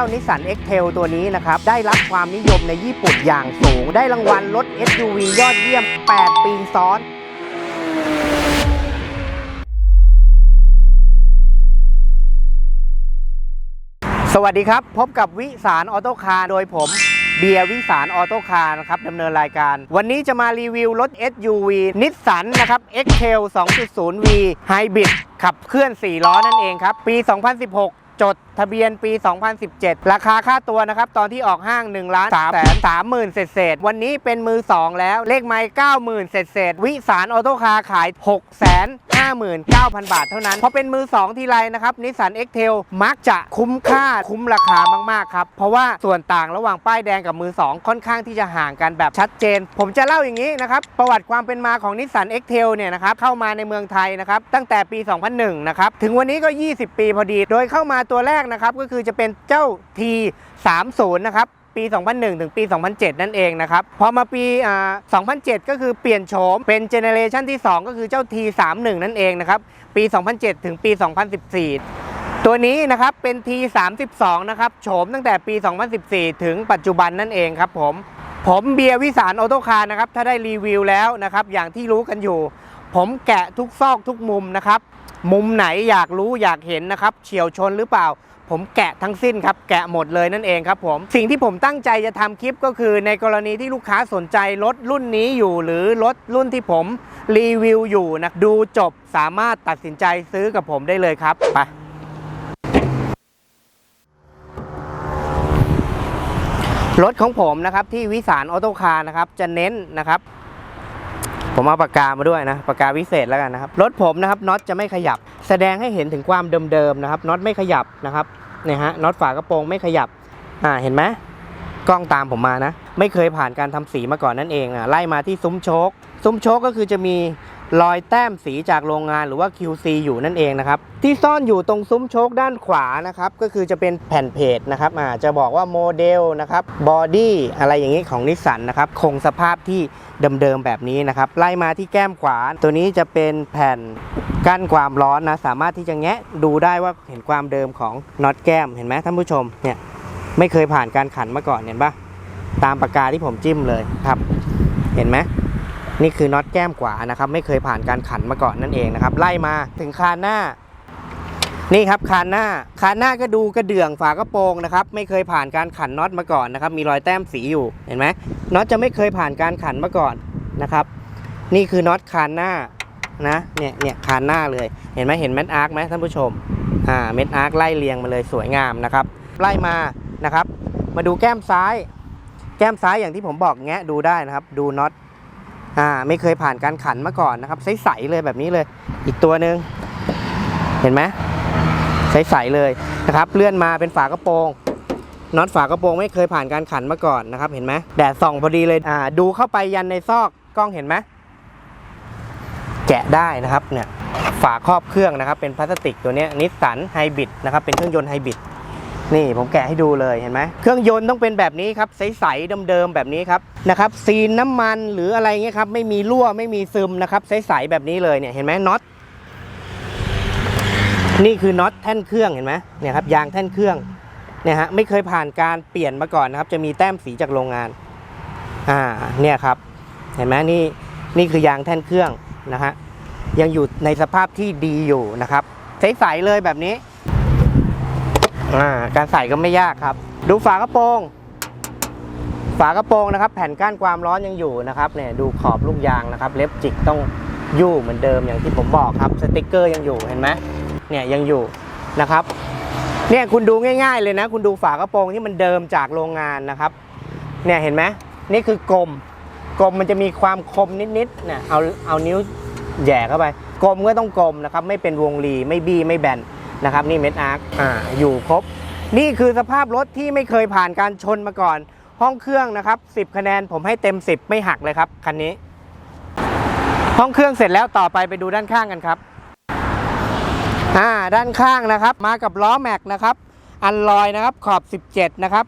จ้านิสสัน X-Trail ตัวนี้นะครับ ได้รับความนิยมในญี่ปุ่นอย่างสูง ได้รางวัลรถ SUV ยอดเยี่ยม 8 ปีซ้อนสวัสดีครับ พบกับวิสารออโต้คาร์โดยผมเบียร์วิสารออโต้คาร์นะครับดำเนินรายการ วันนี้จะมารีวิวรถ SUV นิสสันนะครับ X-Trail 2.0V Hybrid ขับเคลื่อน 4 ล้อนั่นเองครับ ปี 2016 จดทะเบียนปี 2017 ราคาค่าตัวนะครับ ตอนที่ออกห้าง1ล้าน3แสน3หมื่นเศษๆวันนี้เป็นมือ 2 แล้วเลขไม้9 0,000 เศษๆวิสารออโต้คาร์ขาย6แสน 59,000 บาทเท่านั้นเพราะเป็นมือ 2 ทีไรนะครับนิสสัน X-Trail มักจะคุ้มค่าคุ้มราคามาก ๆ ครับ เพราะว่าส่วนต่างระหว่างป้ายแดงกับมือ 2 ค่อนข้างที่จะห่างกันแบบชัดเจน ผมจะเล่าอย่างนี้นะครับ ประวัติความเป็นมาของนิสสัน X-Trail เนี่ยนะครับเข้ามาในเมืองไทยนะครับตั้งแต่ปี 2001 นะครับ ถึงวันนี้ก็ 20 ปีพอดี โดยเข้ามาตัวแรกนะครับก็คือจะเป็นเจ้า T30 นะครับ ปี 2001 ถึงปี 2007 นั่นเองนะครับ พอมาปีอ่า2007 ก็คือเปลี่ยนโฉมเป็นเจเนเรชันที่ 2 ก็คือเจ้า T31 นั่นเองนะครับ ปี 2007 ถึงปี 2014ตัวนี้นะครับเป็น T32 นะครับโฉมตั้งแต่ปี 2014 ถึงปัจจุบันนั่นเองครับผม ผมเบียร์วิสารออโต้คาร์นะครับถ้าได้รีวิวแล้วนะครับอย่างที่รู้กันอยู่ ผมแกะทุกซอกทุกมุมนะครับ มุมไหนอยากรู้อยากเห็นนะครับเฉียวชนหรือเปล่า ผมแกะทั้งสิ้นครับแกะหมดเลยนั่นเองครับผมสิ่งที่ผมตั้งใจจะทำคลิปก็คือในกรณีที่ลูกค้าสนใจรถรุ่นนี้อยู่ หรือรถรุ่นที่ผมรีวิวอยู่นะดูจบสามารถตัดสินใจซื้อกับผมได้เลยครับไปรถของผมนะครับที่วิสารออโต้คาร์นะครับจะเน้นนะครับผมเอาปากกามาด้วยนะปากกาวิเศษแล้วกันนะครับ รถผมนะครับน็อตจะไม่ขยับ แสดงให้เห็นถึงความเดิมๆนะครับน็อตไม่ขยับนะครับ เนี่ยฮะน็อตฝากระโปรงไม่ขยับอ่าเห็นไหมกล้องตามผมมานะ ไม่เคยผ่านการทำสีมาก่อนนั่นเองอะไล่มาที่ซุ้มโชคซุ้มโชคก็คือจะมีรอยแต้มสีจากโรงงานหรือว่า QC อยู่นั่นเองนะครับ ที่ซ่อนอยู่ตรงซุ้มโชคด้านขวานะครับ ก็คือจะเป็นแผ่นเพจนะครับอ่าจะบอกว่าโมเดลนะครับบอดี้อะไรอย่างนี้ของนิสสันนะครับ คงสภาพที่เดิมๆแบบนี้นะครับ ไล่มาที่แก้มขวา ตัวนี้จะเป็นแผ่น กั้นความร้อนนะสามารถที่จะแงะดูได้ว่าเห็นความเดิมของน็อตแก้มเห็นไหมท่านผู้ชมเนี่ยไม่เคยผ่านการขันมาก่อนเห็นปะตามปากกาที่ผมจิ้มเลยครับ เห็นไหมนี่คือน็อตแก้มขวานะครับ ไม่เคยผ่านการขันมาก่อนนั่นเองนะครับ ไล่มาถึงคานหน้า นี่ครับคานหน้าคานหน้าก็ดูกระเดื่องฝากระโปรงนะครับ ไม่เคยผ่านการขันน็อตมาก่อนนะครับ มีรอยแต้มสีอยู่เห็นไหมน็อตจะไม่เคยผ่านการขันมาก่อนนะครับ นี่คือน็อตคานหน้า นะเนี่ยเนี่ยคานหน้าเลยเห็นไหมเห็นเม็ดอาร์คไหมท่านผู้ชมอ่าเม็ดอาร์คไล่เรียงมาเลยสวยงามนะครับไล่มานะครับ มาดูแก้มซ้าย แก้มซ้ายอย่างที่ผมบอกแงะดูได้นะครับ ดูน็อตอ่าไม่เคยผ่านการขันมาก่อนนะครับใสๆเลยแบบนี้เลย อีกตัวหนึ่งเห็นไหมใสๆเลยนะครับ เลื่อนมาเป็นฝากระโปรงน็อตฝากระโปรงไม่เคยผ่านการขันมาก่อนนะครับ เห็นไหมแดดส่องพอดีเลยอ่าดูเข้าไปยันในซอกกล้องเห็นไหม แกะได้นะครับเนี่ยฝาครอบเครื่องนะครับ เป็นพลาสติกตัวนี้นิสสันไฮบริดนะครับเป็นเครื่องยนต์ไฮบริดนี่ผมแกะให้ดูเลยเห็นไหมเครื่องยนต์ต้องเป็นแบบนี้ครับใสๆเดิมๆแบบนี้ครับนะครับซีนน้ำมันหรืออะไรเงี้ยครับไม่มีรั่วไม่มีซึมนะครับใสๆแบบนี้เลยเนี่ยเห็นไหมน็อตนี่คือน็อตแท่นเครื่องเห็นไหมเนี่ยครับยางแท่นเครื่องเนี่ยฮะไม่เคยผ่านการเปลี่ยนมาก่อนนะครับ จะมีแต้มสีจากโรงงานอ่าเนี่ยครับ เห็นไหมนี่นี่คือยางแท่นเครื่อง นะฮะยังอยู่ในสภาพที่ดีอยู่นะครับใสๆเลยแบบนี้การใส่ก็ไม่ยากครับ ดูฝากระโปรง ฝากระโปรงนะครับ แผ่นกั้นความร้อนยังอยู่นะครับเนี่ยดูขอบลูกยางนะครับ เล็บจิกต้องยู่เหมือนเดิมอย่างที่ผมบอกครับสติกเกอร์ยังอยู่เห็นไหมเนี่ยยังอยู่นะครับเนี่ยคุณดูง่าย ๆ เลยนะ คุณดูฝากระโปรงที่มันเดิมจากโรงงานนะครับเนี่ยเห็นไหมนี่คือกลมกลมมันจะมีความคมนิดๆเนี่ยเอาเอานิ้ว แหย่เข้าไปกลมก็ต้องกลมนะครับไม่เป็นวงรีไม่บี้ไม่แบนนะครับนี่เม็ดอาร์คอ่าอยู่ครบ นี่คือสภาพรถที่ไม่เคยผ่านการชนมาก่อน ห้องเครื่องนะครับ 10 คะแนนผมให้เต็ม 10 ไม่หักเลยครับคันนี้ ห้องเครื่องเสร็จแล้วต่อไปไปดูด้านข้างกันครับอ่าด้านข้างนะครับ มากับล้อแม็กนะครับอันลอยนะครับขอบ 17 นะครับ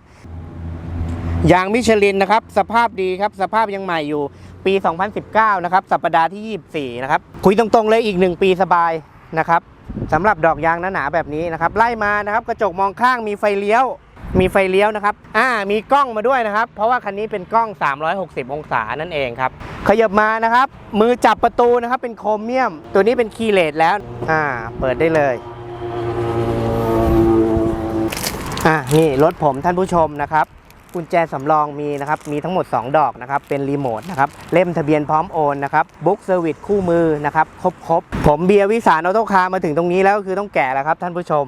ยางมิชลินนะครับ สภาพดีครับ สภาพยังใหม่อยู่ ปี 2019 นะครับ สัปดาห์ที่ 24 นะครับ คุยตรงๆเลยอีก 1 ปีสบายนะครับสำหรับดอกยางหนาๆแบบนี้นะครับ ไล่มานะครับกระจกมองข้างมีไฟเลี้ยว มีไฟเลี้ยวนะครับ อ่า มีกล้องมาด้วยนะครับ เพราะว่าคันนี้เป็นกล้อง 360 องศานั่นเองครับ ขยับมานะครับ มือจับประตูนะครับ เป็นโครเมียม ตัวนี้เป็นคีย์เลสแล้ว อ่า เปิดได้เลยอ่านี่รถผมท่านผู้ชมนะครับ กุญแจสำรองมีนะครับ มีทั้งหมด 2 ดอกนะครับ เป็นรีโมทนะครับ เล่มทะเบียนพร้อมโอนนะครับ บุ๊กเซอร์วิสคู่มือนะครับ ครบครบผมเบียร์วิสารออโต้คาร์มาถึงตรงนี้แล้วก็คือต้องแกะแล้วครับท่านผู้ชม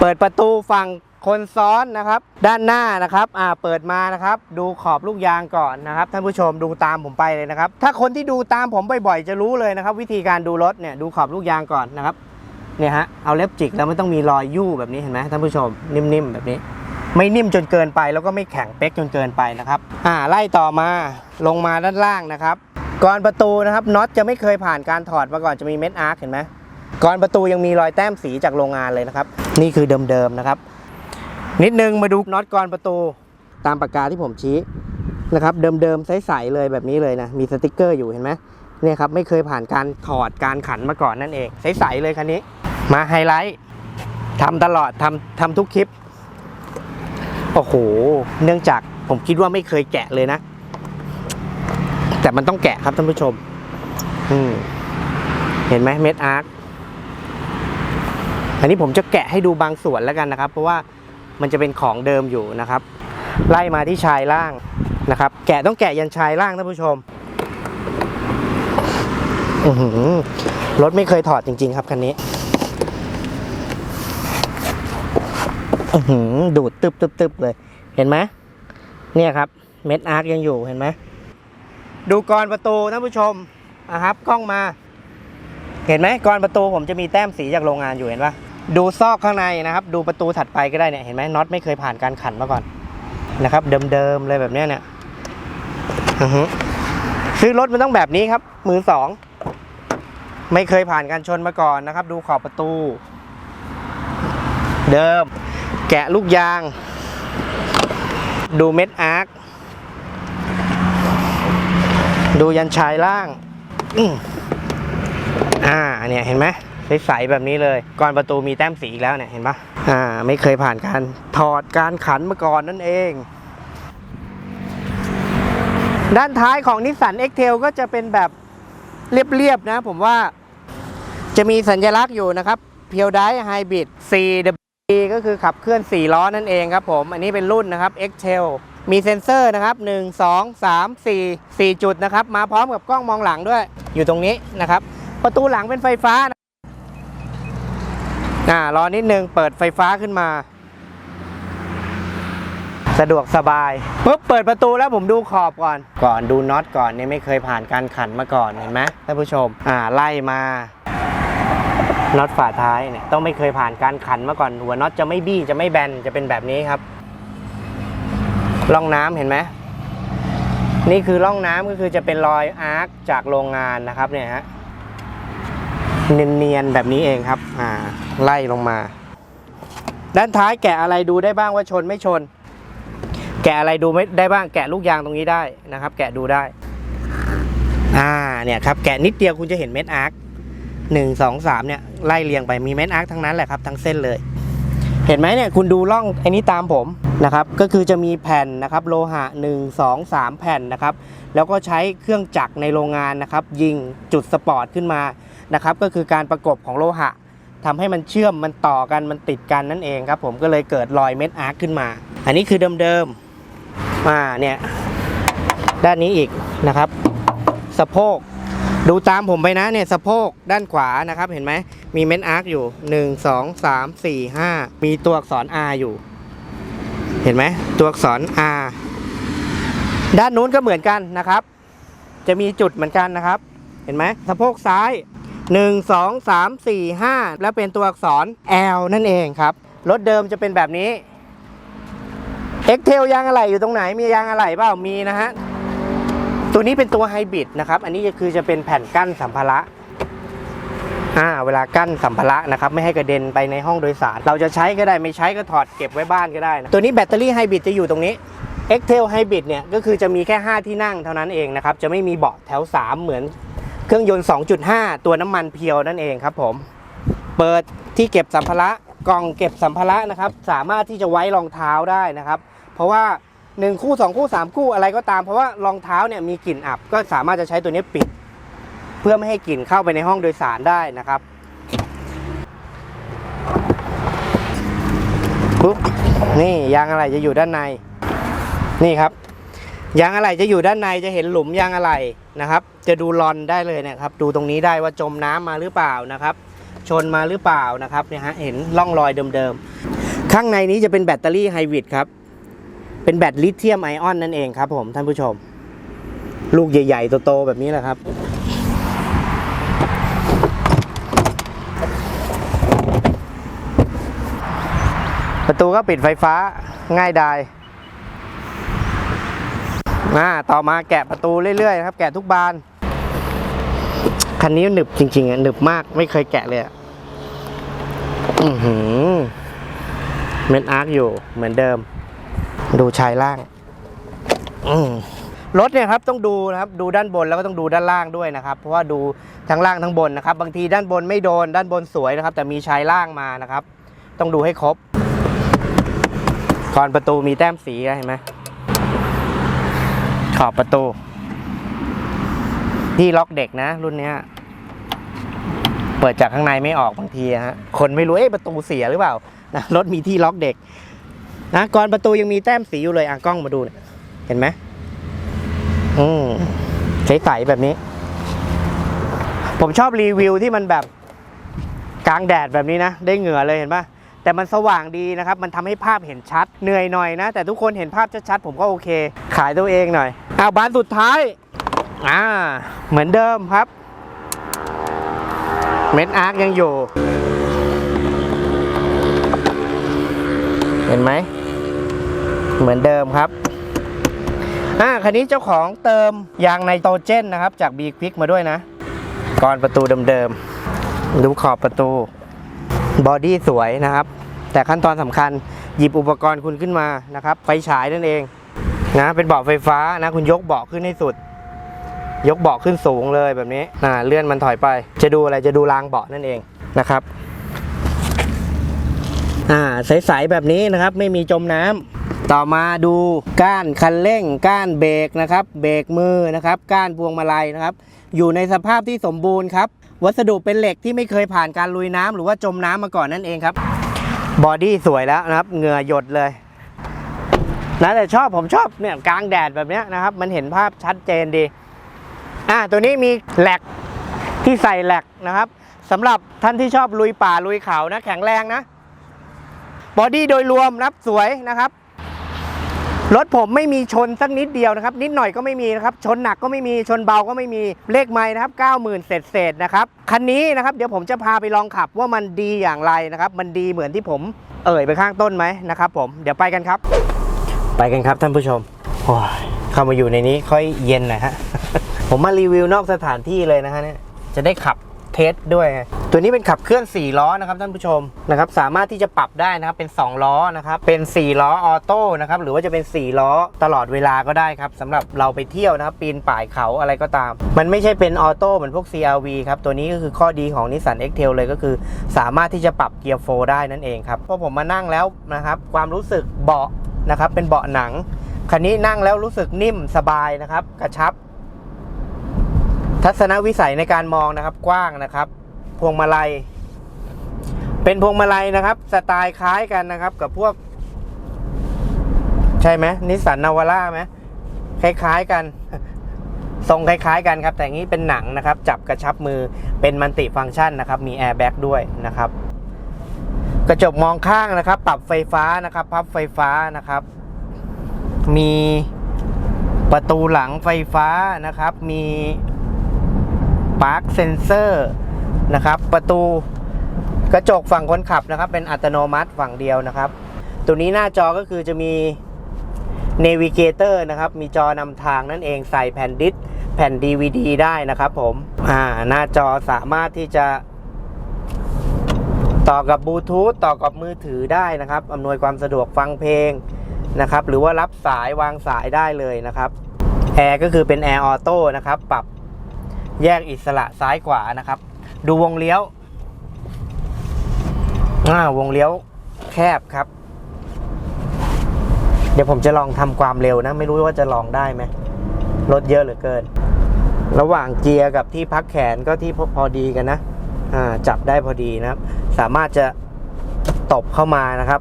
เปิดประตูฝั่งคนซ้อนนะครับ ด้านหน้านะครับอ่าเปิดมานะครับ ดูขอบลูกยางก่อนนะครับ ท่านผู้ชมดูตามผมไปเลยนะครับ ถ้าคนที่ดูตามผมบ่อยๆจะรู้เลยนะครับ วิธีการดูรถเนี่ยดูขอบลูกยางก่อนนะครับเนี่ยฮะเอาเล็บจิกแล้วไม่ต้องมีรอยยู่แบบนี้เห็นไหมท่านผู้ชมนิ่มๆแบบนี้ ไม่นิ่มจนเกินไป แล้วก็ไม่แข็งเป๊กจนเกินไปนะครับอ่าไล่ต่อมาลงมาด้านล่างนะครับก่อนประตูนะครับน็อตจะไม่เคยผ่านการถอดมาก่อนจะมีเม็ดอาร์คเห็นไหมก่อนประตูยังมีรอยแต้มสีจากโรงงานเลยนะครับ นี่คือเดิมๆนะครับ นิดนึงมาดูน็อตก่อนประตูตามปากกาที่ผมชี้นะครับเดิมๆใสๆเลยแบบนี้เลยนะมีสติกเกอร์อยู่เห็นไหมเนี่ยครับไม่เคยผ่านการถอดการขันมาก่อนนั่นเองใสๆเลยคันนี้ มาไฮไลท์ทำตลอดทำทำทุกคลิป โอ้โห เนื่องจากผมคิดว่าไม่เคยแกะเลยนะ แต่มันต้องแกะครับท่านผู้ชม อืม เห็นไหมเม็ดอาร์คอันนี้ผมจะแกะให้ดูบางส่วนแล้วกันนะครับ เพราะว่ามันจะเป็นของเดิมอยู่นะครับ ไล่มาที่ชายล่างนะครับ แกะต้องแกะยันชายล่างท่านผู้ชมอือหือรถไม่เคยถอดจริง ๆ ครับคันนี้ อื้อหือ ดูดตึบตึบตึบเลย เห็นไหมเนี่ยครับ เม็ดอาร์คยังอยู่เห็นไหมดูกรประตูท่านผู้ชมนะครับกล้องมา เห็นไหมกรประตูผมจะมีแต้มสีจากโรงงานอยู่เห็นปะดูซอกข้างในนะครับ ดูประตูถัดไปก็ได้เนี่ยเห็นไหมน็อตไม่เคยผ่านการขันมาก่อนนะครับ เดิมๆเลยแบบเนี้ยเนี่ยอือฮึซื้อรถมันต้องแบบนี้ครับมือสองไม่เคยผ่านการชนมาก่อนนะครับ ดูขอบประตู เดิม แกะลูกยาง ดูเม็ดอาร์คดูยันชายล่างอ่าเนี่ยเห็นไหมใสๆแบบนี้เลยก่อนประตูมีแต้มสีอีกแล้วเนี่ยเห็นปะอ่าไม่เคยผ่านการถอดการขันมาก่อนนั่นเอง ด้านท้ายของนิสสัน x t a i l ก็จะเป็นแบบเรียบๆนะ ผมว่าจะมีสัญลักษณ์อยู่นะครับเพียวไดไฮบริด 4W ก็คือขับเคลื่อน 4 ล้อนั่นเองครับผม อันนี้เป็นรุ่นนะครับ x t a i l มีเซ็นเซอร์นะครับ 1 2 3 4 4 จุดนะครับ มาพร้อมกับกล้องมองหลังด้วย อยู่ตรงนี้นะครับ ประตูหลังเป็นไฟฟ้านะอ่ารอนิดนึง เปิดไฟฟ้าขึ้นมา สะดวกสบายปุ๊บเปิดประตูแล้วผมดูขอบก่อน ก่อนดูน็อตก่อนเนี่ยไม่เคยผ่านการขันมาก่อนเห็นไหมท่านผู้ชม อ่าไล่มา น็อตฝาท้ายเนี่ยต้องไม่เคยผ่านการขันมาก่อนหัวน็อตจะไม่บี้จะไม่แบนจะเป็นแบบนี้ครับร่องน้ำเห็นไหมนี่คือร่องน้ำก็คือจะเป็นรอยอาร์คจากโรงงานนะครับเนี่ยฮะเนียนๆแบบนี้เองครับ อ่า ไล่ลงมา ด้านท้ายแกะอะไรดูได้บ้างว่าชนไม่ชน แกะอะไรดูไม่ได้บ้างแกะลูกยางตรงนี้ได้นะครับ แกะดูได้ อ่าเนี่ยครับ แกะนิดเดียวคุณจะเห็นเม็ดอาร์ค หนึ่งสองสามเนี่ยไล่เรียงไปมีเม็ดอาร์คทั้งนั้นแหละครับทั้งเส้นเลย เห็นไหมเนี่ยคุณดูร่องไอ้นี้ตามผมนะครับก็คือจะมีแผ่นนะครับโลหะ 1 2 3 แผ่นนะครับแล้วก็ใช้เครื่องจักรในโรงงานนะครับยิงจุดสปอร์ตขึ้นมานะครับก็คือการประกบของโลหะทำให้มันเชื่อมมันต่อกันมันติดกันนั่นเองครับผมก็เลยเกิดรอยเม็ดอาร์คขึ้นมา อันนี้คือเดิมๆมาเนี่ยด้านนี้อีกนะครับสะโพก ดูตามผมไปนะเนี่ยสะโพกด้านขวานะครับ เห็นไหมมีเม็ดอาร์คอยู่ 1 2 3 4 5 มีตัวอักษร R อยู่ เห็นไหมตัวอักษร R ด้านนู้นก็เหมือนกันนะครับ จะมีจุดเหมือนกันนะครับ เห็นไหมสะโพกซ้าย 1 2 3 4 5 แล้วเป็นตัวอักษร L นั่นเองครับ รถเดิมจะเป็นแบบนี้ X t a i l ยางอะไหล่อยู่ตรงไหนมียางอะไหล่เปล่ามีนะฮะ ตัวนี้เป็นตัวไฮบริดนะครับ อันนี้ก็คือจะเป็นแผ่นกั้นสัมภาระอ่าเวลากั้นสัมภาระนะครับไม่ให้กระเด็นไปในห้องโดยสาร เราจะใช้ก็ได้ไม่ใช้ก็ถอดเก็บไว้บ้านก็ได้นะตัวนี้แบตเตอรี่ไฮบริดจะอยู่ตรงนี้ x t a i l Hybrid เนี่ยก็คือจะมีแค่ 5 ที่นั่งเท่านั้นเองนะครับจะไม่มีเบาะแถว 3 เหมือนเครื่องยนต์ 2.5 ตัวน้ำมันเพียวนั่นเองครับผม เปิดที่เก็บสัมภาระกล่องเก็บสัมภาระนะครับสามารถที่จะไว้รองเท้าได้นะครับ เพราะว่า 1คู่2คู่3คู่อะไรก็ตามเพราะว่ารองเท้าเนี่ยมีกลิ่นอับก็สามารถจะใช้ตัวนี้ปิด เพื่อไม่ให้กลิ่นเข้าไปในห้องโดยสารได้นะครับปุ๊บนี่ยางอะไรจะอยู่ด้านในนี่ครับ ยางอะไหล่จะอยู่ด้านในจะเห็นหลุมยางอะไหล่นะครับ จะดูรอนได้เลยนะครับ ดูตรงนี้ได้ว่าจมน้ำมาหรือเปล่านะครับ ชนมาหรือเปล่านะครับเนี่ยฮะเห็นร่องรอยเดิมๆข้างในนี้จะเป็นแบตเตอรี่ไฮบริดครับ เป็นแบตลิเธียมไอออนนั่นเองครับผมท่านผู้ชม ลูกใหญ่ๆโตๆแบบนี้แหละครับประตูก็ปิดไฟฟ้าง่ายดายอ่าต่อมาแกะประตูเรื่อยๆครับ แกะทุกบาน คันนี้หนึบจริงๆอะหนึบมากไม่เคยแกะเลยอะอือหือเมนอาร์คอยู่เหมือนเดิม ดูชายล่างรถเนี่ยครับต้องดูนะครับดูด้านบนแล้วก็ต้องดูด้านล่างด้วยนะครับ เพราะว่าดูทั้งล่างทั้งบนนะครับ บางทีด้านบนไม่โดนด้านบนสวยนะครับ แต่มีชายล่างมานะครับ ต้องดูให้ครบก่อนประตูมีแต้มสีเห็นไหมขอบประตูที่ล็อกเด็กนะ รุ่นเนี้ยเปิดจากข้างในไม่ออกบางทีฮะคนไม่รู้เอ๊ะประตูเสียหรือเปล่านะรถมีที่ล็อกเด็ก นะก่อนประตูยังมีแต้มสีอยู่เลยอะกล้องมาดูเนี่ยเห็นไหมอืมใสๆแบบนี้ ผมชอบรีวิวที่มันแบบกลางแดดแบบนี้นะ ได้เหงื่อเลยเห็นปะแต่มันสว่างดีนะครับ มันทำให้ภาพเห็นชัด เหนื่อยหน่อยนะ แต่ทุกคนเห็นภาพชัดๆผมก็โอเค ขายตัวเองหน่อยเอาบานสุดท้ายอ่าเหมือนเดิมครับ เม็ดอาร์คยังอยู่ เห็นไหม เหมือนเดิมครับอ่าคันนี้เจ้าของเติมยางไนโตรเจนนะครับ จาก B Quick มาด้วยนะก่อนประตูเดิมๆดูขอบประตู บอดี้สวยนะครับ แต่ขั้นตอนสำคัญหยิบอุปกรณ์คุณขึ้นมานะครับ ไฟฉายนั่นเองนะเป็นเบาะไฟฟ้านะ คุณยกเบาะขึ้นให้สุด ยกเบาะขึ้นสูงเลยแบบนี้อ่าเลื่อนมันถอยไป จะดูอะไรจะดูรางเบาะนั่นเองนะครับอ่าใสๆแบบนี้นะครับ ไม่มีจมน้ำ ต่อมาดูก้านคันเร่ง ก้านเบรกนะครับเบรกมือนะครับ ก้านพวงมาลัยนะครับ อยู่ในสภาพที่สมบูรณ์ครับ วัสดุเป็นเหล็กที่ไม่เคยผ่านการลุยน้ำหรือว่าจมน้ำมาก่อนนั่นเองครับบอดี้สวยแล้วนะครับเหงื่อหยดเลยนะแต่ชอบผมชอบเนี่ยกลางแดดแบบนี้นะครับ มันเห็นภาพชัดเจนดีอ่าตัวนี้มีแหลกที่ใส่แหลกนะครับสำหรับท่านที่ชอบลุยป่าลุยเขานะ แข็งแรงนะบอดี้โดยรวมนับสวยนะครับ รถผมไม่มีชนสักนิดเดียวนะครับ นิดหน่อยก็ไม่มีนะครับ ชนหนักก็ไม่มีชนเบาก็ไม่มีเลขไม้นะครับ 90,000เศษเศษนะครับคันนี้นะครับเดี๋ยวผมจะพาไปลองขับว่ามันดีอย่างไรนะครับ มันดีเหมือนที่ผมเอ่ยไปข้างต้นไหมนะครับ ผมเดี๋ยวไปกันครับ ไปกันครับท่านผู้ชมโอ้ยเข้ามาอยู่ในนี้ค่อยเย็นหน่อยฮะ ผมมารีวิวนอกสถานที่เลยนะฮะเนี่ยจะได้ขับ เทสด้วย ตัวนี้เป็นขับเคลื่อน 4 ล้อนะครับท่านผู้ชมนะครับสามารถที่จะปรับได้นะครับเป็น 2 ล้อนะครับเป็น 4 ล้อออโต้นะครับหรือว่าจะเป็น 4 ล้อตลอดเวลาก็ได้ครับสำหรับเราไปเที่ยวนะครับปีนป่ายเขาอะไรก็ตาม มันไม่ใช่เป็นออโต้เหมือนพวก CRV ครับตัวนี้ก็คือข้อดีของ Nissan X-Trail เลยก็คือ สามารถที่จะปรับเกียร์โฟได้นั่นเองครับพอผมมานั่งแล้วนะครับความรู้สึกเบาะนะครับเป็นเบาะหนังคันนี้นั่งแล้วรู้สึกนิ่มสบายนะครับกระชับ ทัศนวิสัยในการมองนะครับกว้างนะครับ พวงมาลัย เป็นพวงมาลัยนะครับ สไตล์คล้ายกันนะครับ กับพวก ใช่ไหมนิสสันนาวาร่าไหมคล้ายๆกัน ทรงคล้ายๆกันครับ แต่อย่างนี้เป็นหนังนะครับ จับกระชับมือเป็นมัลติฟังก์ชันนะครับ มีแอร์แบ็กด้วยนะครับ กระจกมองข้างนะครับ ปรับไฟฟ้านะครับ พับไฟฟ้านะครับ มีประตูหลังไฟฟ้านะครับ มี ปาร์คเซนเซอร์นะครับ ประตูกระจกฝั่งคนขับนะครับ เป็นอัตโนมัติฝั่งเดียวนะครับ ตัวนี้หน้าจอก็คือจะมี Navigator นะครับ มีจอนำทางนั่นเองใส่แผ่นดิสก์แผ่น DVD ได้นะครับผมอ่าหน้าจอสามารถที่จะต่อกับบลูทูธต่อกับมือถือได้นะครับอำนวยความสะดวกฟังเพลงนะครับ หรือว่ารับสายวางสายได้เลยนะครับแอร์ก็คือเป็นแอร์ออโต้นะครับ ปรับ แยกอิสระซ้ายขวานะครับ ดูวงเลี้ยวอ่าวงเลี้ยวแคบครับ เดี๋ยวผมจะลองทำความเร็วนะ ไม่รู้ว่าจะลองได้ไหมรถเยอะเหลือเกิน ระหว่างเกียร์กับที่พักแขนก็ที่พอพอดีกันนะอ่าจับได้พอดีนะครับ สามารถจะตบเข้ามานะครับ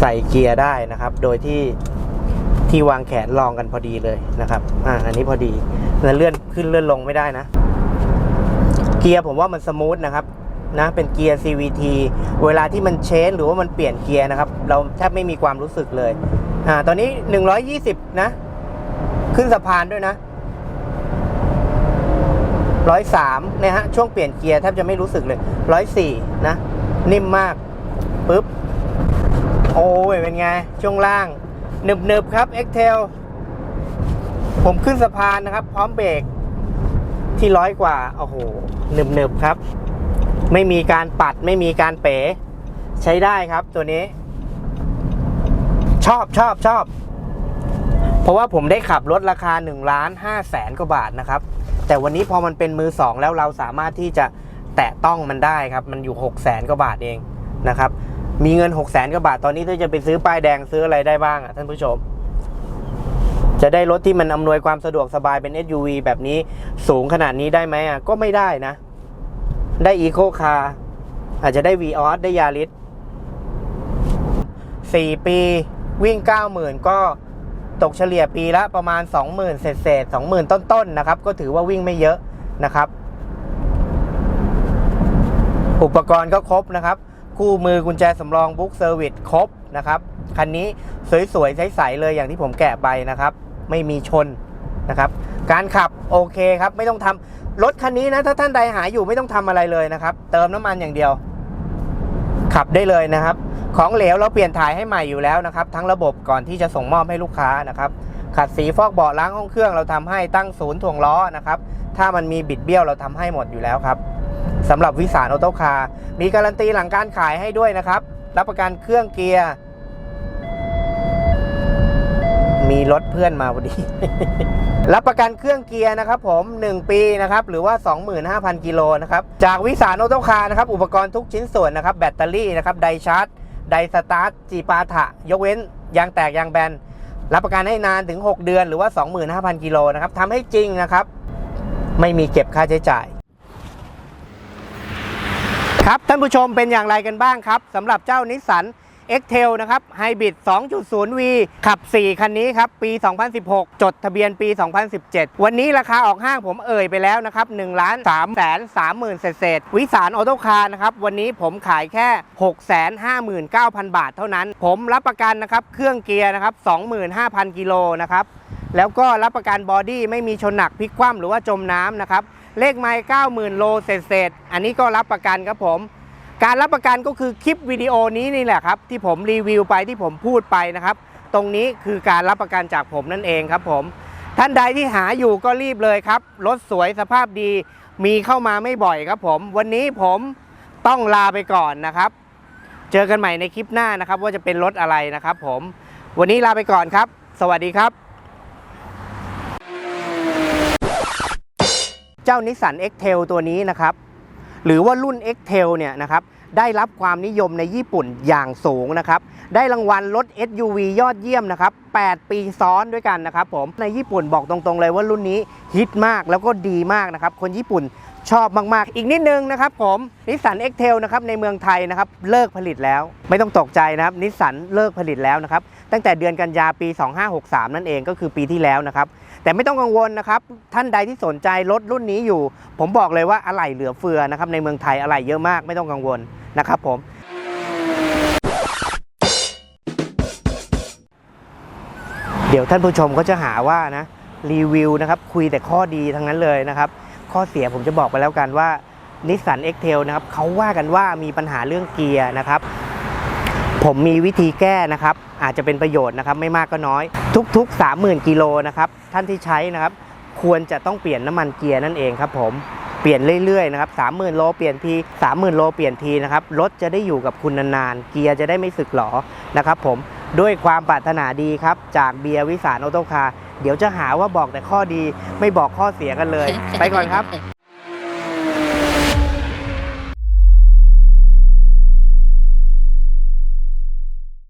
ใส่เกียร์ได้นะครับ โดยที่ ที่วางแขนรองกันพอดีเลยนะครับอ่าอันนี้พอดีแล้วเลื่อนขึ้นเลื่อนลงไม่ได้นะ เกียร์ผมว่ามันสมูทนะครับนะเป็นเกียร์ CVT เวลาที่มันเชนหรือว่ามันเปลี่ยนเกียร์นะครับ เราแทบไม่มีความรู้สึกเลยอ่าตอนนี้ 120 นะ ขึ้นสะพานด้วยนะร้อยสามเนี่ยฮะ ช่วงเปลี่ยนเกียร์แทบจะไม่รู้สึกเลยร้อยสี่นะ นิ่มมากปุ๊บ โอ้ยเป็นไง ช่วงล่าง หนึบหนึบครับ e x t e l ผมขึ้นสะพานนะครับ พร้อมเบรกที่ร้อยกว่า โอ้โหหนึบหนึบครับ ไม่มีการปัดไม่มีการเป๋ ใช้ได้ครับตัวนี้ ชอบชอบชอบ เพราะว่าผมได้ขับรถราคา1ล้าน5แสนกว่าบาทนะครับ แต่วันนี้พอมันเป็นมือสองแล้วเราสามารถที่จะแตะต้องมันได้ครับ มันอยู่6แสนกว่าบาทเองนะครับ มีเงิน6แสนกว่าบาทตอนนี้ถ้าจะไปซื้อป้ายแดงซื้ออะไรได้บ้างอะท่านผู้ชม จะได้รถที่มันอำนวยความสะดวกสบายเป็น SUV แบบนี้สูงขนาดนี้ได้ไหมอะก็ไม่ได้นะ ได้อีโคคาร์อาจจะได้วีออสได้ยาริสสี่ปีวิ่ง90,000ก็ตกเฉลี่ยปีละประมาณ 20,000เศษเศษ20,000 ต้นๆนะครับ ก็ถือว่าวิ่งไม่เยอะนะครับ อุปกรณ์ก็ครบนะครับ คู่มือกุญแจสำรองบุ๊กเซอร์วิสครบนะครับ คันนี้สวยๆ ใสๆ เลยอย่างที่ผมแกะไปนะครับ ไม่มีชนนะครับ การขับโอเคครับ ไม่ต้องทำรถคันนี้นะ ถ้าท่านใดหาอยู่ไม่ต้องทำอะไรเลยนะครับ เติมน้ำมันอย่างเดียว ขับได้เลยนะครับ ของเหลวเราเปลี่ยนถ่ายให้ใหม่อยู่แล้วนะครับ ทั้งระบบก่อนที่จะส่งมอบให้ลูกค้านะครับ ขัดสีฟอกเบาะล้างห้องเครื่องเราทำให้ตั้งศูนย์ถ่วงล้อนะครับ ถ้ามันมีบิดเบี้ยวเราทำให้หมดอยู่แล้วครับ สำหรับวิสานออโต้คาร์มีการันตีหลังการขายให้ด้วยนะครับ รับประกันเครื่องเกียร์ มีรถเพื่อนมาพอดี รับประกันเครื่องเกียร์นะครับผม 1 ปีนะครับ หรือว่า 25,000 กิโลนะครับ จากวิสานออโต้คาร์นะครับ อุปกรณ์ทุกชิ้นส่วนนะครับ แบตเตอรี่นะครับ ไดชาร์จ ไดสตาร์ทจีปาถะ ยกเว้น ยางแตกยางแบน รับประกันให้นานถึง 6 เดือน หรือว่า 25,000 กิโลนะครับทำให้จริงนะครับ ไม่มีเก็บค่าใช้จ่าย ครับท่านผู้ชมเป็นอย่างไรกันบ้างครับสำหรับเจ้านิสสัน x t a i l นะครับไฮบริด 2.0V ขับ 4 คันนี้ครับ ปี 2016 จดทะเบียนปี 2017 วันนี้ราคาออกห้างผมเอ่ยไปแล้วนะครับ1ล้าน3แสน3หมื่นเศษ วิสารออโต้คาร์นะครับ วันนี้ผมขายแค่ 6 5 9 0 0 0 บาทเท่านั้น ผมรับประกันนะครับ เครื่องเกียร์นะครับ 25,000 กิโลนะครับ แล้วก็รับประกันบอดี้ไม่มีชนหนักพลิกคว่ำหรือว่าจมน้ำนะครับ เลขไมล์90,000 โลเศษๆอันนี้ก็รับประกันครับผม การรับประกันก็คือคลิปวิดีโอนี้นี่แหละครับ ที่ผมรีวิวไปที่ผมพูดไปนะครับ ตรงนี้คือการรับประกันจากผมนั่นเองครับผม ท่านใดที่หาอยู่ก็รีบเลยครับรถสวยสภาพดี มีเข้ามาไม่บ่อยครับผม วันนี้ผมต้องลาไปก่อนนะครับ เจอกันใหม่ในคลิปหน้านะครับ ว่าจะเป็นรถอะไรนะครับ ผม วันนี้ลาไปก่อนครับ สวัสดีครับ เจ้านิสสัน x t a i l ตัวนี้นะครับ หรือว่ารุ่น x t a i l เนี่ยนะครับได้รับความนิยมในญี่ปุ่นอย่างสูงนะครับ ได้รางวัลรถ SUV ยอดเยี่ยมนะครับ 8 ปีซ้อนด้วยกันนะครับผม ในญี่ปุ่นบอกตรงๆเลยว่ารุ่นนี้ฮิตมากแล้วก็ดีมากนะครับ คนญี่ปุ่นชอบมากๆ อีกนิดนึงนะครับผมนิสสัน x t a i l นะครับในเมืองไทยนะครับเลิกผลิตแล้ว ไม่ต้องตกใจนะครับนิสสันเลิกผลิตแล้วนะครับตั้งแต่เดือนกันยาปี 2563 นั่นเองก็คือปีที่แล้วนะครับ แต่ไม่ต้องกังวลนะครับ ท่านใดที่สนใจรถรุ่นนี้อยู่ ผมบอกเลยว่าอะไหล่เหลือเฟือนะครับในเมืองไทยอะไหล่เยอะมากไม่ต้องกังวลนะครับผมเดี๋ยวท่านผู้ชมก็จะหาว่านะรีวิวนะครับคุยแต่ข้อดีทั้งนั้นเลยนะครับ ข้อเสียผมจะบอกไปแล้วกันว่านิสสัน x t a i l นะครับเขาว่ากันว่ามีปัญหาเรื่องเกียร์นะครับ ผมมีวิธีแก้นะครับ อาจจะเป็นประโยชน์นะครับ ไม่มากก็น้อย ทุกๆ 30,000กิโลนะครับ ท่านที่ใช้นะครับ ควรจะต้องเปลี่ยนน้ำมันเกียร์นั่นเองครับผมเปลี่ยนเรื่อยๆนะครับ30,000โลเปลี่ยนที30,000โลเปลี่ยนทีนะครับรถจะได้อยู่กับคุณนานๆ เกียร์จะได้ไม่สึกหรอนะครับผมด้วยความปรารถนาดีครับ จากเบียร์วิสานออโต้คาร์เดี๋ยวจะหาว่าบอกแต่ข้อดีไม่บอกข้อเสียกันเลย ไปก่อนครับ